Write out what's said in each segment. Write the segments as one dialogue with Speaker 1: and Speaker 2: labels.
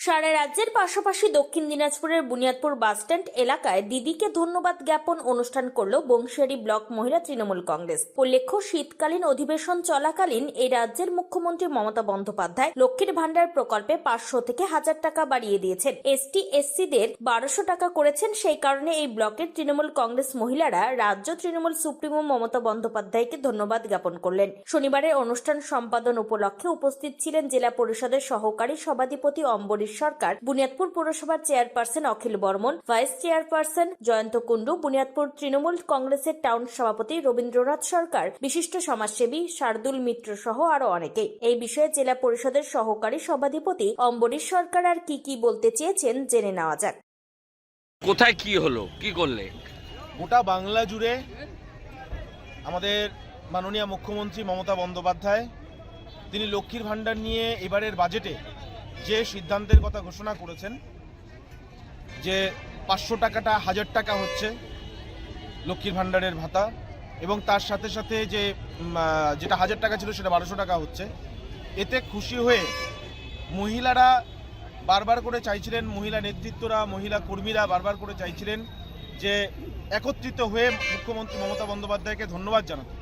Speaker 1: সারা রাজ্যের পাশাপাশি দক্ষিণ দিনাজপুরের বুনিয়াদপুর বাসস্ট্যান্ড এলাকায় দিদিকে ধন্যবাদ জ্ঞাপন অনুষ্ঠান করল বংশিয়ারি ব্লক মহিলা তৃণমূল কংগ্রেস। উল্লেখ্য, শীতকালীন অধিবেশন চলাকালীন এই রাজ্যের মুখ্যমন্ত্রী মমতা বন্দ্যোপাধ্যায় লক্ষ্মীর ভাণ্ডার প্রকল্পে পাঁচশো থেকে হাজার টাকা বাড়িয়ে দিয়েছেন। এসটি, এসসিদের বারোশো টাকা করেছেন, সেই কারণে এই ব্লকের তৃণমূল কংগ্রেস মহিলারা রাজ্য তৃণমূল সুপ্রিমো মমতা বন্দ্যোপাধ্যায়কে ধন্যবাদ জ্ঞাপন করলেন। শনিবারের অনুষ্ঠান সম্পাদন উপলক্ষে উপস্থিত ছিলেন জেলা পরিষদের সহকারী সভাধিপতি অম্বরীশ সরকার বুনিয়াদপুর পৌরসভার chairperson Akhil Barman vice chairperson Jayanta Kundu Buniadpur Trinamool কংগ্রেসের টাউন সভাপতি রবীন্দ্রনাথ সরকার বিশিষ্ট সমাজসেবী শার্দুল মিত্র সহ আরও অনেকেই এই বিষয়ে জেলা পরিষদের সহকারী সভাধিপতি অম্বরীশ সরকার আর কি কি বলতে চেয়েছেন জেনে নেওয়া যাক।
Speaker 2: কোথায় কি হলো? কি করলে?
Speaker 3: গোটা বাংলা জুড়ে আমাদের মাননীয় মুখ্যমন্ত্রী মমতা বন্দ্যোপাধ্যায় তিনি লক্ষ্মীর ভাণ্ডার নিয়ে এবারের বাজেটে যে সিদ্ধান্তের কথা ঘোষণা করেছেন, যে পাঁচশো টাকাটা, হাজার টাকা হচ্ছে লক্ষ্মীর ভাণ্ডারের ভাতা, এবং তার সাথে সাথে যে যেটা হাজার টাকা ছিল সেটা বারোশো টাকা হচ্ছে, এতে খুশি হয়ে মহিলারা বারবার করে চাইছিলেন, মহিলা নেতৃত্বরা, মহিলা কর্মীরা বারবার করে চাইছিলেন যে একত্রিত হয়ে মুখ্যমন্ত্রী মমতা বন্দ্যোপাধ্যায়কে ধন্যবাদ জানাতে।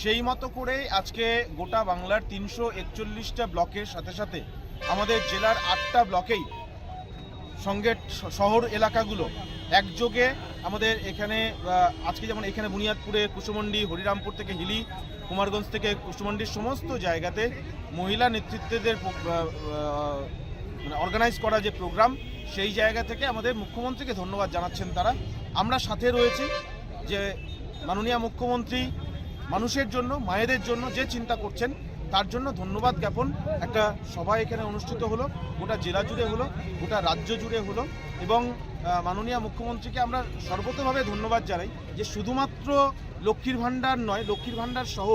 Speaker 3: সেই মতো করে আজকে গোটা বাংলার তিনশো একচল্লিশটা ব্লকের সাথে সাথে আমাদের জেলার আটটা ব্লকেই সঙ্গে শহর এলাকাগুলো একযোগে আমাদের এখানে আজকে যেমন এখানে বুনিয়াদপুরে কুসুমন্ডি হরিরামপুর থেকে হিলি, কুমারগঞ্জ থেকে কুসুমন্ডির সমস্ত জায়গাতে মহিলা নেতৃত্বদের মানে অর্গানাইজ করা যে প্রোগ্রাম সেই জায়গা থেকে আমাদের মুখ্যমন্ত্রীকে ধন্যবাদ জানাচ্ছেন তারা। আমরা সাথে রয়েছি যে মাননীয় মুখ্যমন্ত্রী মানুষের জন্য, মায়েদের জন্য যে চিন্তা করছেন তার জন্য ধন্যবাদ জ্ঞাপন। একটা সভা এখানে অনুষ্ঠিত হলো, গোটা জেলা জুড়ে হলো, গোটা রাজ্য জুড়ে হলো এবং মাননীয় মুখ্যমন্ত্রীকে আমরা সর্বতভাবে ধন্যবাদ জানাই যে শুধুমাত্র লক্ষ্মীর ভাণ্ডার নয়, লক্ষ্মীর ভাণ্ডার সহ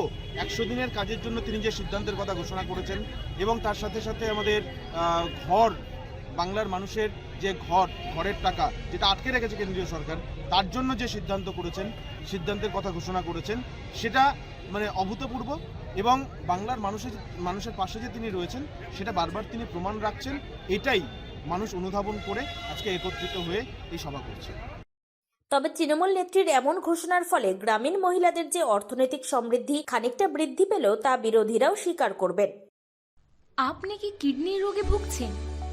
Speaker 3: একশো দিনের কাজের জন্য তিনি যে সিদ্ধান্তের কথা ঘোষণা করেছেন এবং তার সাথে সাথে আমাদের ঘর বাংলার মানুষের যে ঘর ঘরের টাকা যেটা আটকে রেখেছে কেন্দ্রীয় সরকার তার জন্য যে সিদ্ধান্ত করেছেন সিদ্ধান্তের কথা ঘোষণা করেছেন সেটা মানে অভূতপূর্ব এবং বাংলার মানুষের মানুষের পাশে যে তিনি রয়েছেন সেটা বারবার তিনি প্রমাণ রাখছেন এটাই মানুষ অনুধাবন করে আজকে একত্রিত হয়ে এই সভা করছে।
Speaker 1: তবে তৃণমূল নেত্রীর এমন ঘোষণার ফলে গ্রামীণ মহিলাদের যে অর্থনৈতিক সমৃদ্ধি খানিকটা বৃদ্ধি পেল তা বিরোধীরাও স্বীকার করবেন।
Speaker 4: আপনি কি কিডনির রোগে ভুগছেন?